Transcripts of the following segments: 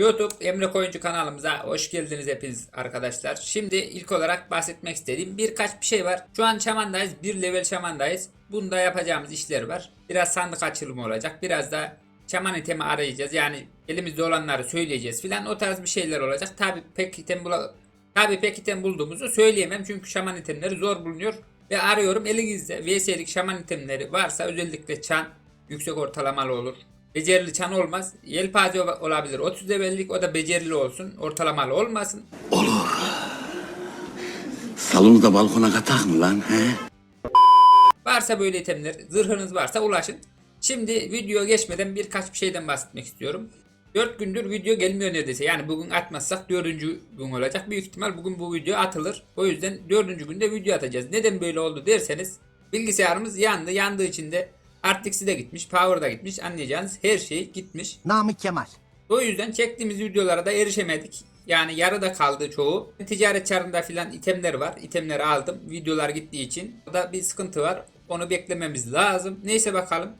YouTube Emre Koyuncu kanalımıza hoş geldiniz hepiniz arkadaşlar. Şimdi ilk olarak bahsetmek istediğim birkaç bir şey var. Şu an şamandayız. Bir level şamandayız. Bunda yapacağımız işler var. Biraz sandık açılımı olacak. Biraz da şaman itemi arayacağız. Yani elimizde olanları söyleyeceğiz filan. O tarz bir şeyler olacak. Tabi pek item bula Tabi pek item bulduğumuzu söyleyemem. Çünkü şaman itemleri zor bulunuyor. Ve arıyorum elinizde VS'lik şaman itemleri varsa özellikle çan yüksek ortalamalı olur. Becerili çan olmaz. Yelpaze ol- olabilir. 30 levellik o da becerili olsun. Ortalamalı olmasın. Salonu da balkona katak mı lan he? Varsa böyle itemler, zırhınız varsa ulaşın. Şimdi video geçmeden birkaç bir şeyden bahsetmek istiyorum. 4 gündür video gelmiyor neredeyse. Yani bugün atmazsak 4. gün olacak. Büyük ihtimal bugün bu video atılır. O yüzden 4. günde video atacağız. Neden böyle oldu derseniz bilgisayarımız yandı. Yandığı için de RTX'i de gitmiş, Power da gitmiş. Anlayacağınız her şey gitmiş. Namık Kemal. O yüzden çektiğimiz videolara da erişemedik. Yani yarıda kaldı çoğu. Ticaret çarında filan itemler var. İtemleri aldım. Videolar gittiği için. Orada bir sıkıntı var. Onu beklememiz lazım. Neyse bakalım.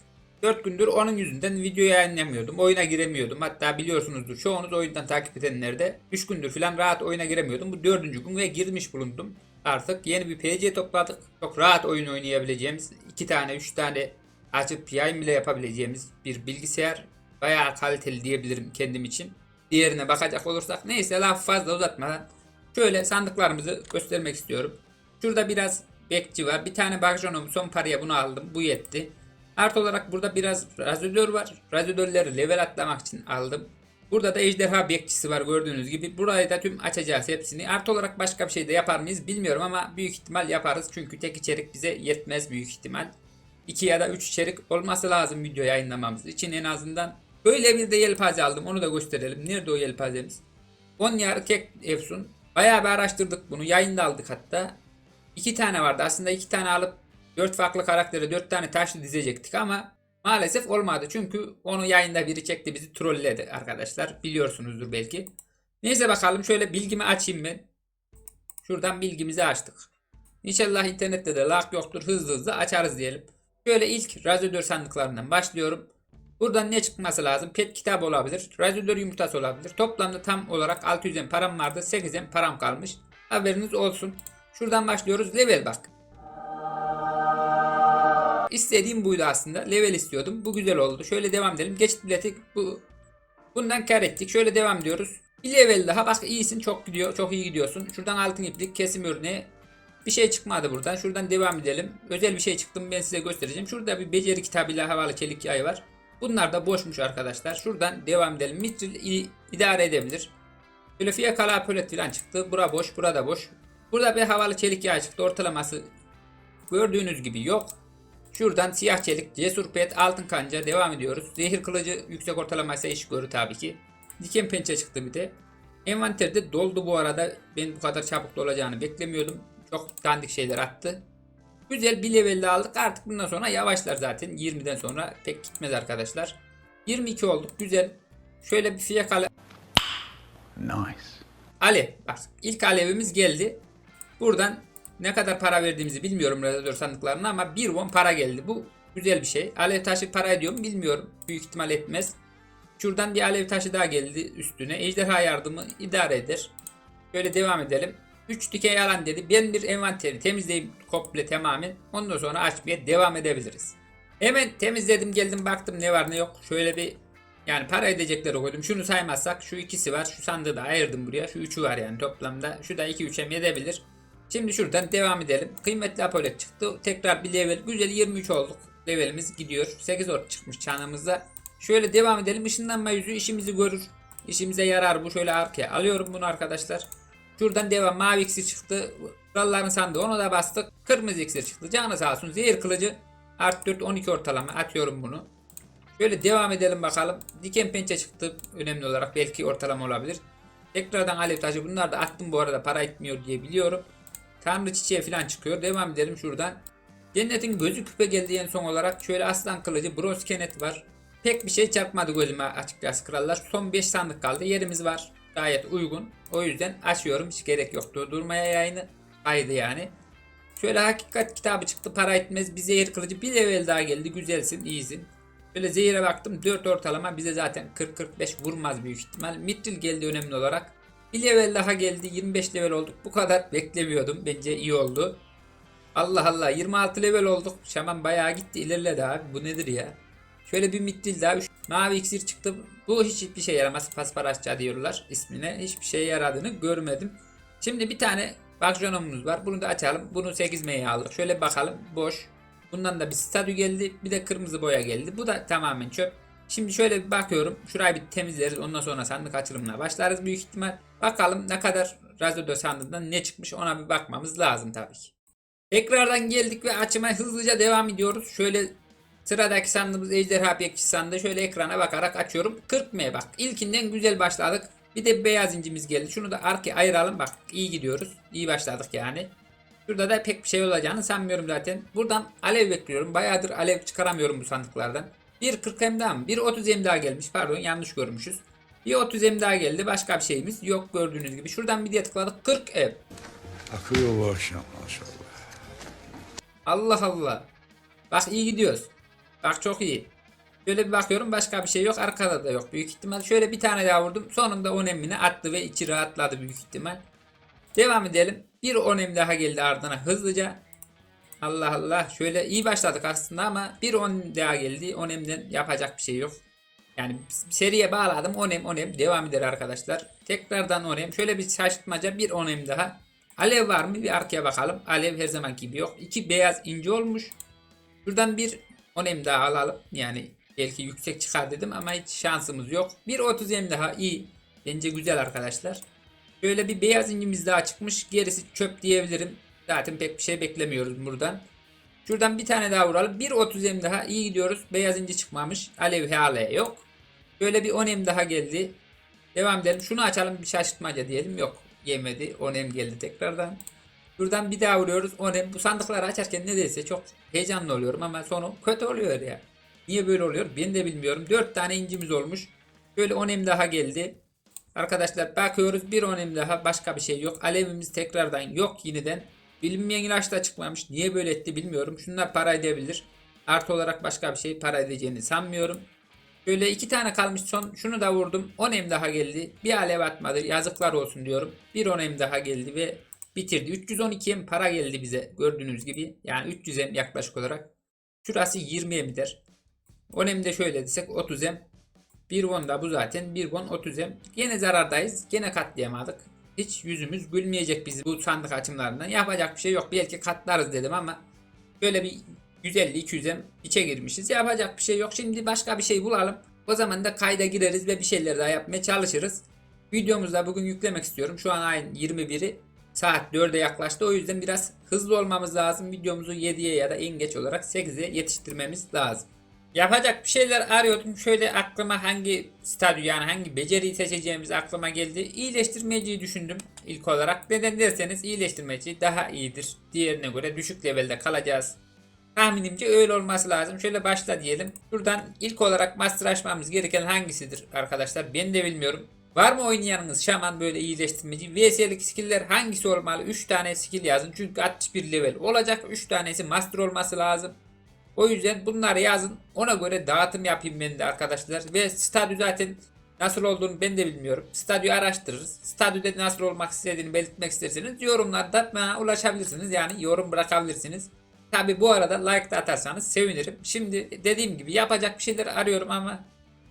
4 gündür onun yüzünden video yayınlamıyordum. Oyuna giremiyordum. Hatta biliyorsunuzdur çoğunuz oyundan takip edenler de 3 gündür filan rahat oyuna giremiyordum. Bu 4. gün ve girmiş bulundum. Artık yeni bir PC topladık. Çok rahat oyun oynayabileceğimiz 2 tane 3 tane açıp yayın bile yapabileceğimiz bir bilgisayar. Bayağı kaliteli diyebilirim kendim için. Diğerine bakacak olursak neyse laf fazla uzatmadan şöyle sandıklarımızı göstermek istiyorum. Şurada biraz bekçi var. Bir tane Bagjonom son paraya bunu aldım. Bu yetti. Artı olarak burada biraz razodör var. Razodörleri level atlamak için aldım. Burada da ejderha bekçisi var gördüğünüz gibi. Burayı da tüm açacağız hepsini. Artı olarak başka bir şey de yapar mıyız bilmiyorum ama büyük ihtimal yaparız. Çünkü tek içerik bize yetmez büyük ihtimal. 2 ya da 3 içerik olması lazım video yayınlamamız için en azından. Böyle bir de yelpaze aldım onu da gösterelim. Nerede o yelpazemiz? 10 yarı kek Efsun. Bayağı bir araştırdık bunu. Yayında aldık hatta. 2 tane vardı. Aslında 2 tane alıp 4 farklı karaktere 4 tane taşlı dizecektik ama maalesef olmadı. Çünkü onu yayında biri çekti bizi trolledi arkadaşlar. Biliyorsunuzdur belki. Neyse bakalım şöyle bilgimi açayım ben. Şuradan bilgimizi açtık. İnşallah internette de lag yoktur. Hızlı hızlı açarız diyelim. Şöyle ilk radyodör sandıklarından başlıyorum. Buradan ne çıkması lazım? Pet kitap olabilir. Radyodör yumurtası olabilir. Toplamda tam olarak 600'en param vardı. 8'en param kalmış. Haberiniz olsun. Şuradan başlıyoruz. Level bak. İstediğim buydu aslında. Level istiyordum. Bu güzel oldu. Şöyle devam edelim. Geçit bileti bu. Bundan kar ettik. Şöyle devam ediyoruz. Bir level daha. Bak iyisin. Çok gidiyor. Çok iyi gidiyorsun. Şuradan altın iplik kesim örneği. Bir şey çıkmadı buradan. Şuradan devam edelim. Özel bir şey çıktı mı ben size göstereceğim. Şurada bir beceri kitabıyla havalı çelik yay var. Bunlar da boşmuş arkadaşlar. Şuradan devam edelim. Mitril i- idare edebilir. Böyle fiyakalı apolet falan çıktı. Bura boş, burada boş. Burada bir havalı çelik yay çıktı. Ortalaması gördüğünüz gibi yok. Şuradan siyah çelik, cesur pet, altın kanca devam ediyoruz. Zehir kılıcı yüksek ortalamaysa iş görür tabii ki. Diken pençe çıktı bir de. Envanterde doldu bu arada. Ben bu kadar çabuk dolacağını beklemiyordum. Çok dandik şeyler attı. Güzel bir level aldık. Artık bundan sonra yavaşlar zaten. 20'den sonra pek gitmez arkadaşlar. 22 olduk. Güzel. Şöyle bir fiyakalı Nice. Alev. Bak ilk alevimiz geldi. Buradan ne kadar para verdiğimizi bilmiyorum radyatör sandıklarına ama bir won para geldi. Bu güzel bir şey. Alev taşı para ediyor mu bilmiyorum. Büyük ihtimal etmez. Şuradan bir alev taşı daha geldi üstüne. Ejderha yardımı idare eder. Şöyle devam edelim. 3 dikey alan dedi. Ben bir envanteri temizleyeyim komple tamamen. Ondan sonra açmaya devam edebiliriz. Hemen temizledim geldim baktım ne var ne yok. Şöyle bir yani para edecekleri koydum. Şunu saymazsak şu ikisi var. Şu sandığı da ayırdım buraya. Şu üçü var yani toplamda. Şu da 2 3'e edebilir. Şimdi şuradan devam edelim. Kıymetli apolet çıktı. Tekrar bir level. Güzel 23 olduk. Levelimiz gidiyor. 8 ort çıkmış çanımızda. Şöyle devam edelim. Işınlanma yüzü işimizi görür. İşimize yarar bu. Şöyle arkaya alıyorum bunu arkadaşlar. Şuradan devam. Mavi iksir çıktı. Kralların sandığı onu da bastık. Kırmızı iksir çıktı. Canı sağ olsun. Zehir kılıcı. Art 4 12 ortalama. Atıyorum bunu. Şöyle devam edelim bakalım. Diken pençe çıktı önemli olarak. Belki ortalama olabilir. Tekrardan alev taşı. Bunlar da attım bu arada para etmiyor diye biliyorum. Tanrı çiçeği falan çıkıyor. Devam edelim şuradan. Cennetin gözü küpe geldi en son olarak. Şöyle aslan kılıcı, bronz kenet var. Pek bir şey çarpmadı gözüme açıkçası krallar. Son 5 sandık kaldı. Yerimiz var. Gayet uygun. O yüzden açıyorum. Hiç gerek yoktu durmaya yayını. Kaydı yani. Şöyle hakikat kitabı çıktı. Para etmez. Bir zehir kılıcı. Bir level daha geldi. Güzelsin. iyisin. Böyle zehire baktım 4 ortalama bize zaten 40-45 vurmaz büyük ihtimal. Mitril geldi önemli olarak. Bir level daha geldi 25 level olduk. Bu kadar beklemiyordum. Bence iyi oldu. Allah Allah 26 level olduk. Şaman bayağı gitti ilerledi abi. Bu nedir ya? Şöyle bir mitril daha. Mavi iksir çıktı. Bu hiçbir şey yaramaz. Pasparasça diyorlar ismine. Hiçbir şey yaradığını görmedim. Şimdi bir tane bakjonomumuz var. Bunu da açalım. Bunu 8 M'ye aldık. Şöyle bakalım. Boş. Bundan da bir statü geldi. Bir de kırmızı boya geldi. Bu da tamamen çöp. Şimdi şöyle bir bakıyorum. Şurayı bir temizleriz. Ondan sonra sandık açılımına başlarız büyük ihtimal. Bakalım ne kadar Razodo sandığından ne çıkmış ona bir bakmamız lazım tabii ki. Tekrardan geldik ve açıma hızlıca devam ediyoruz. Şöyle sıradaki sandığımız ejderha bekçi sandığı şöyle ekrana bakarak açıyorum. 40 M bak. İlkinden güzel başladık. Bir de beyaz incimiz geldi. Şunu da arkaya ayıralım. Bak iyi gidiyoruz. İyi başladık yani. Şurada da pek bir şey olacağını sanmıyorum zaten. Buradan alev bekliyorum. Bayağıdır alev çıkaramıyorum bu sandıklardan. Bir 40 M daha mı? Bir 30 M daha gelmiş. Pardon yanlış görmüşüz. Bir 30 M daha geldi. Başka bir şeyimiz yok gördüğünüz gibi. Şuradan bir diye tıkladık. 40 M. Akıyor bu akşam maşallah. Allah Allah. Bak iyi gidiyoruz. Bak çok iyi. Şöyle bir bakıyorum başka bir şey yok. Arkada da yok büyük ihtimal. Şöyle bir tane daha vurdum. Sonunda onemini attı ve içi rahatladı büyük ihtimal. Devam edelim. Bir onem daha geldi ardına hızlıca. Allah Allah. Şöyle iyi başladık aslında ama bir onem daha geldi. Onemden yapacak bir şey yok. Yani seriye bağladım. Onem onem devam eder arkadaşlar. Tekrardan onem. Şöyle bir şaşırtmaca bir onem daha. Alev var mı? Bir arkaya bakalım. Alev her zaman gibi yok. İki beyaz ince olmuş. Şuradan bir onem daha alalım. Yani belki yüksek çıkar dedim ama hiç şansımız yok. Bir 30 em daha iyi. Bence güzel arkadaşlar. Şöyle bir beyaz incimiz daha çıkmış. Gerisi çöp diyebilirim. Zaten pek bir şey beklemiyoruz buradan. Şuradan bir tane daha vuralım. Bir 30 em daha iyi gidiyoruz. Beyaz inci çıkmamış. Alev hala yok. Şöyle bir 10 em daha geldi. Devam edelim. Şunu açalım bir şaşırtmaca diyelim. Yok yemedi. 10 em geldi tekrardan. Buradan bir daha vuruyoruz. 10 em. Bu sandıkları açarken neredeyse çok heyecanlı oluyorum ama sonu kötü oluyor ya. Niye böyle oluyor ben de bilmiyorum. 4 tane incimiz olmuş. Böyle 10 em daha geldi. Arkadaşlar bakıyoruz bir 10 em daha başka bir şey yok. Alevimiz tekrardan yok yeniden. Bilinmeyen ilaç da çıkmamış. Niye böyle etti bilmiyorum. Şunlar para edebilir. Artı olarak başka bir şey para edeceğini sanmıyorum. Böyle iki tane kalmış son. Şunu da vurdum. 10 em daha geldi. Bir alev atmadı. Yazıklar olsun diyorum. Bir 10 em daha geldi ve bitirdi. 312 em para geldi bize. Gördüğünüz gibi. Yani 300 em yaklaşık olarak. Şurası 20 em'dir. 10 em de şöyle desek 30 em. 1 won da bu zaten. 1 won 30 em. Gene zarardayız. Gene katlayamadık. Hiç yüzümüz gülmeyecek bizi bu sandık açımlarından. Yapacak bir şey yok. Belki katlarız dedim ama böyle bir 150-200 em içe girmişiz. Yapacak bir şey yok. Şimdi başka bir şey bulalım. O zaman da kayda gireriz ve bir şeyler daha yapmaya çalışırız. Videomuzu da bugün yüklemek istiyorum. Şu an ayın 21'i saat 4'e yaklaştı. O yüzden biraz hızlı olmamız lazım. Videomuzu 7'ye ya da en geç olarak 8'e yetiştirmemiz lazım. Yapacak bir şeyler arıyordum. Şöyle aklıma hangi statü yani hangi beceriyi seçeceğimiz aklıma geldi. İyileştirmeciyi düşündüm ilk olarak. Neden derseniz iyileştirmeci daha iyidir. Diğerine göre düşük levelde kalacağız. Tahminimce öyle olması lazım. Şöyle başla diyelim. Buradan ilk olarak master açmamız gereken hangisidir arkadaşlar? Ben de bilmiyorum. Var mı oynayanınız şaman böyle iyileştirmeci? VS'lik skill'ler hangisi olmalı? 3 tane skill yazın. Çünkü 61 level olacak. 3 tanesi master olması lazım. O yüzden bunları yazın. Ona göre dağıtım yapayım ben de arkadaşlar. Ve statü zaten nasıl olduğunu ben de bilmiyorum. Statüyü araştırırız. Statüde nasıl olmak istediğini belirtmek isterseniz yorumlarda bana ulaşabilirsiniz. Yani yorum bırakabilirsiniz. Tabi bu arada like de atarsanız sevinirim. Şimdi dediğim gibi yapacak bir şeyler arıyorum ama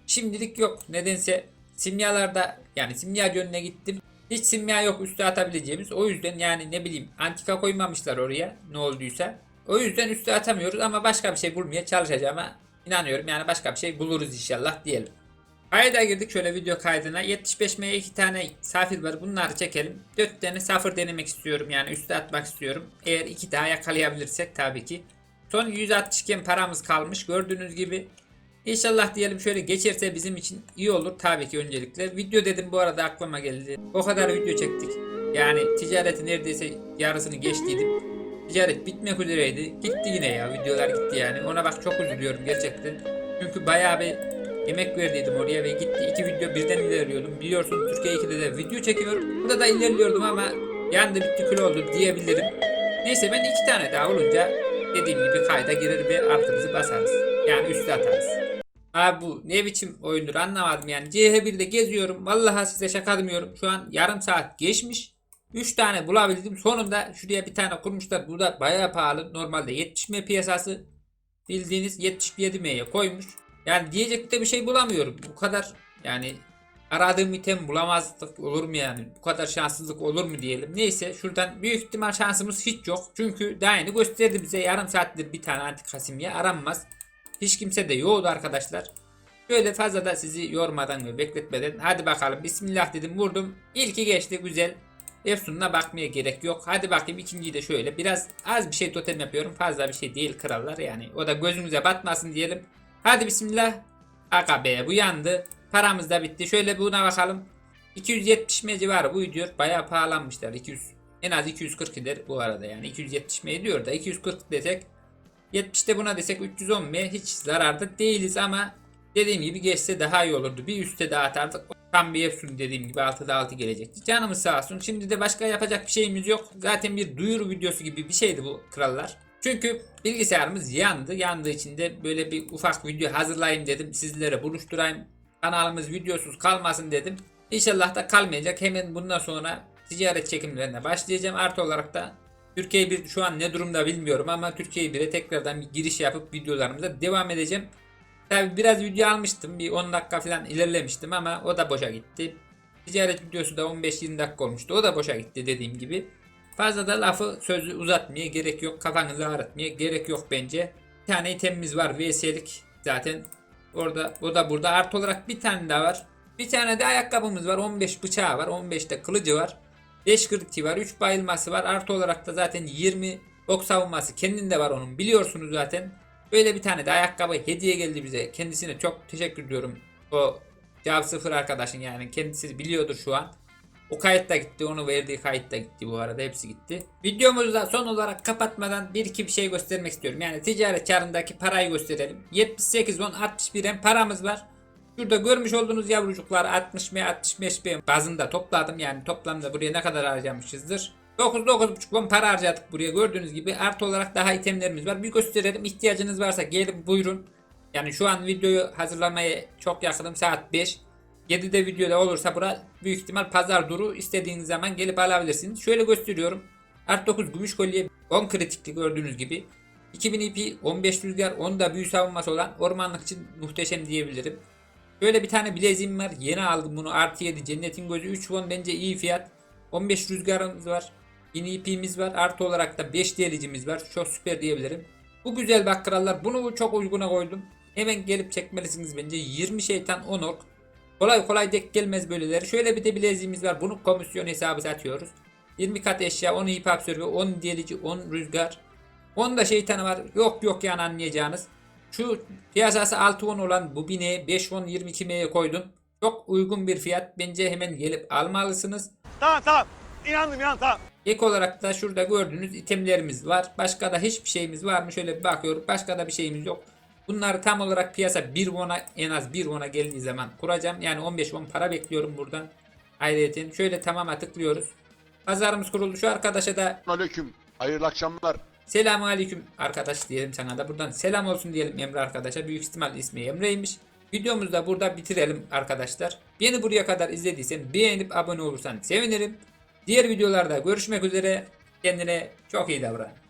şimdilik yok. Nedense simyalarda yani simya yönüne gittim. Hiç simya yok üste atabileceğimiz. O yüzden yani ne bileyim antika koymamışlar oraya ne olduysa. O yüzden üste atamıyoruz ama başka bir şey bulmaya çalışacağıma inanıyorum. Yani başka bir şey buluruz inşallah diyelim. Kayda girdik şöyle video kaydına. 75 M'ye 2 tane safir var. Bunları çekelim. 4 tane safır denemek istiyorum. Yani üste atmak istiyorum. Eğer 2 daha yakalayabilirsek tabii ki. Son 160 iken paramız kalmış. Gördüğünüz gibi. İnşallah diyelim şöyle geçerse bizim için iyi olur tabii ki öncelikle. Video dedim bu arada aklıma geldi. O kadar video çektik. Yani ticareti neredeyse yarısını geçtiydim. Ticaret bitmek üzereydi. Gitti yine ya videolar gitti yani. Ona bak çok üzülüyorum gerçekten. Çünkü bayağı bir emek verdiydim oraya ve gitti. iki video birden ilerliyordum. Biliyorsun Türkiye 2'de de video çekiyorum. Burada da ilerliyordum ama yandı bitti kül oldu diyebilirim. Neyse ben iki tane daha olunca dediğim gibi kayda girer ve artımızı basarız. Yani üstü atarız. Abi bu ne biçim oyundur anlamadım yani. CH1'de geziyorum. Vallahi size şaka demiyorum. Şu an yarım saat geçmiş. 3 tane bulabildim. Sonunda şuraya bir tane kurmuşlar. Bu da bayağı pahalı. Normalde 70 M piyasası. Bildiğiniz 77 M'ye koymuş. Yani diyecek de bir şey bulamıyorum. Bu kadar yani aradığım item bulamazlık olur mu yani? Bu kadar şanssızlık olur mu diyelim. Neyse şuradan büyük ihtimal şansımız hiç yok. Çünkü daha yeni gösterdi bize yarım saattir bir tane antik kasimye aranmaz. Hiç kimse de yoktu arkadaşlar. Böyle fazla da sizi yormadan ve bekletmeden hadi bakalım bismillah dedim vurdum. İlki geçti güzel. Efsun'una bakmaya gerek yok. Hadi bakayım ikinciyi de şöyle. Biraz az bir şey totem yapıyorum. Fazla bir şey değil krallar yani. O da gözünüze batmasın diyelim. Hadi bismillah. Aga be bu yandı. Paramız da bitti. Şöyle buna bakalım. 270 M civarı bu diyor. Bayağı pahalanmışlar. 200 en az 240 eder bu arada yani. 270 M diyor da 240 desek 70'te buna desek 310 M hiç zararda değiliz ama dediğim gibi geçse daha iyi olurdu. Bir üste daha atardık. Tam bir Efsun dediğim gibi 6'da 6 gelecekti. Canımız sağ olsun. Şimdi de başka yapacak bir şeyimiz yok. Zaten bir duyuru videosu gibi bir şeydi bu krallar. Çünkü bilgisayarımız yandı. Yandığı için de böyle bir ufak video hazırlayayım dedim. Sizlere buluşturayım. Kanalımız videosuz kalmasın dedim. İnşallah da kalmayacak. Hemen bundan sonra ticaret çekimlerine başlayacağım. Artı olarak da Türkiye bir şu an ne durumda bilmiyorum ama Türkiye 1'e tekrardan bir giriş yapıp videolarımıza devam edeceğim. Tabi biraz video almıştım. Bir 10 dakika falan ilerlemiştim ama o da boşa gitti. Ticaret videosu da 15-20 dakika olmuştu. O da boşa gitti dediğim gibi. Fazla da lafı sözü uzatmaya gerek yok. Kafanızı ağrıtmaya gerek yok bence. Bir tane itemimiz var. VS'lik zaten orada o da burada. Artı olarak bir tane daha var. Bir tane de ayakkabımız var. 15 bıçağı var. 15 de kılıcı var. 5 kritiği var. 3 bayılması var. Artı olarak da zaten 20 ok savunması kendinde var onun. Biliyorsunuz zaten. Böyle bir tane de ayakkabı hediye geldi bize. Kendisine çok teşekkür ediyorum. O Cav sıfır arkadaşın yani kendisi biliyordur şu an. O kayıt da gitti. Onu verdiği kayıt da gitti bu arada. Hepsi gitti. Videomuzu da son olarak kapatmadan bir iki bir şey göstermek istiyorum. Yani ticaret karındaki parayı gösterelim. 78 won 61 em paramız var. Şurada görmüş olduğunuz yavrucuklar 60 m 65 m bazında topladım. Yani toplamda buraya ne kadar harcamışızdır. 9 9,5 won para harcadık buraya gördüğünüz gibi. Artı olarak daha itemlerimiz var. Bir gösterelim. İhtiyacınız varsa gelin buyurun. Yani şu an videoyu hazırlamaya çok yakınım. Saat 5. 7'de videoda olursa bura büyük ihtimal pazar duru istediğiniz zaman gelip alabilirsiniz. Şöyle gösteriyorum. Art 9 gümüş kolye 10 kritikli gördüğünüz gibi. 2000 IP 15 rüzgar 10 da büyü savunması olan ormanlık için muhteşem diyebilirim. Böyle bir tane bileziğim var. Yeni aldım bunu. Artı 7 cennetin gözü 3 won bence iyi fiyat. 15 rüzgarımız var. 1000 IP'miz var. Artı olarak da 5 delicimiz var. Çok süper diyebilirim. Bu güzel bak krallar. Bunu çok uyguna koydum. Hemen gelip çekmelisiniz bence. 20 şeytan 10 ork. Kolay kolay denk gelmez böyleleri. Şöyle bir de bileziğimiz var. Bunu komisyon hesabı satıyoruz. 20 kat eşya, 10 ip absorbe, 10 delici, 10 rüzgar. 10 da şeytanı var. Yok yok yani anlayacağınız. Şu piyasası 6 10 olan bu bineği 5 10 22 M'ye koydum. Çok uygun bir fiyat. Bence hemen gelip almalısınız. Tamam tamam. İnandım inan tamam. Ek olarak da şurada gördüğünüz itemlerimiz var. Başka da hiçbir şeyimiz var mı? Şöyle bir bakıyorum. Başka da bir şeyimiz yok. Bunları tam olarak piyasa 1 won'a en az 1 won'a geldiği zaman kuracağım. Yani 15 won para bekliyorum buradan. Ayrıca şöyle tamama tıklıyoruz. Pazarımız kuruldu. Şu arkadaşa da Aleyküm. Hayırlı akşamlar. Selamun aleyküm arkadaş diyelim sana da. Buradan selam olsun diyelim Emre arkadaşa. Büyük ihtimal ismi Emre'ymiş. Videomuzu da burada bitirelim arkadaşlar. Beni buraya kadar izlediysen beğenip abone olursan sevinirim. Diğer videolarda görüşmek üzere. Kendine çok iyi davran.